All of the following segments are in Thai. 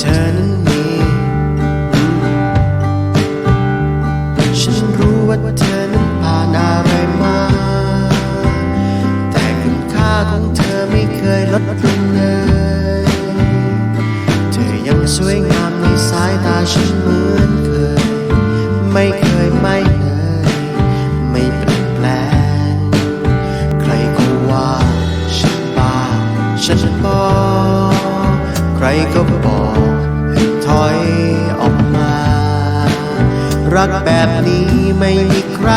เธอนั้นมีฉันรู้ว่าเธอนั้นผ่านอะไรมา แต่คุณค่าของเธอไม่เคยลดลงเลย เธอยังสวยงามในสายตาฉันเหมือนเคย ไม่เคยไม่เคยไม่เปลี่ยนแปลง ใครก็ว่าฉันบ้าฉันบอใครก็บอก รักแบบนี้ไม่มีใคร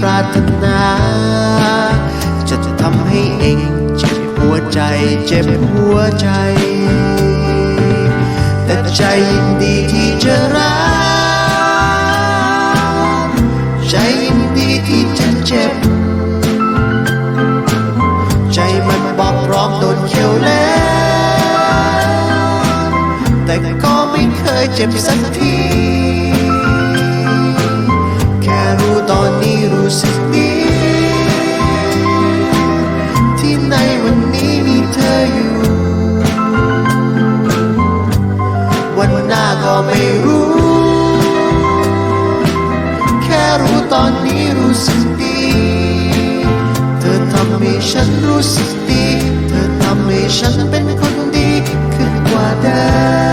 ปรารถนาจะทำให้เองเจ็บหัวใจ เจ็บหัวใจ แต่ใจยินดีที่จะรัก ใจยินดีที่จะเจ็บ ใจมันบอกพร้อมโดนเขียวแล้ว แต่ก็ไม่เคยเจ็บสักที ตอนนี้รู้สึกดี ที่ในวันนี้มีเธออยู่ วันหน้าก็ไม่รู้ แค่รู้ตอนนี้รู้สึกดี เธอทำให้ฉันรู้สึกดี เธอทำให้ฉันเป็นคนดีขึ้นกว่าเดิม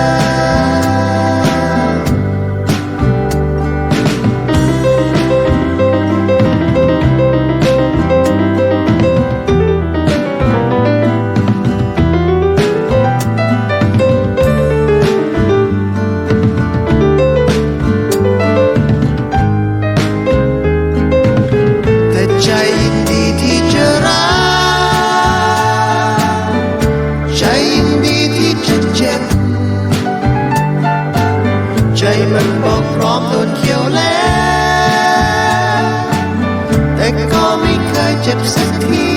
มันบอกพร้อมโดนเขียวแล้ว แต่ก็ไม่เคยเจ็บสักที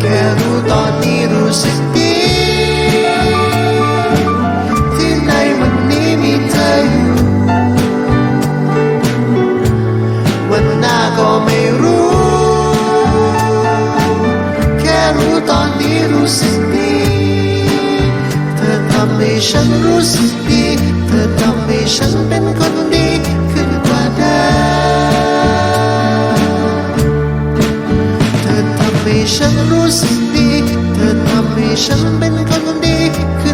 แค่รู้ตอนนี้รู้สึกดี ที่ในวันนี้มีเธออยู่ วันหน้าก็ไม่รู้ แค่รู้ตอนนี้รู้สึก ให้ฉันรู้สึกดี เธอทำให้ฉันเป็นคนดีขึ้นกว่าเดิมเธอทำให้ฉันรู้สึกดี เธอทำให้ฉันเป็นคนดีขึ้น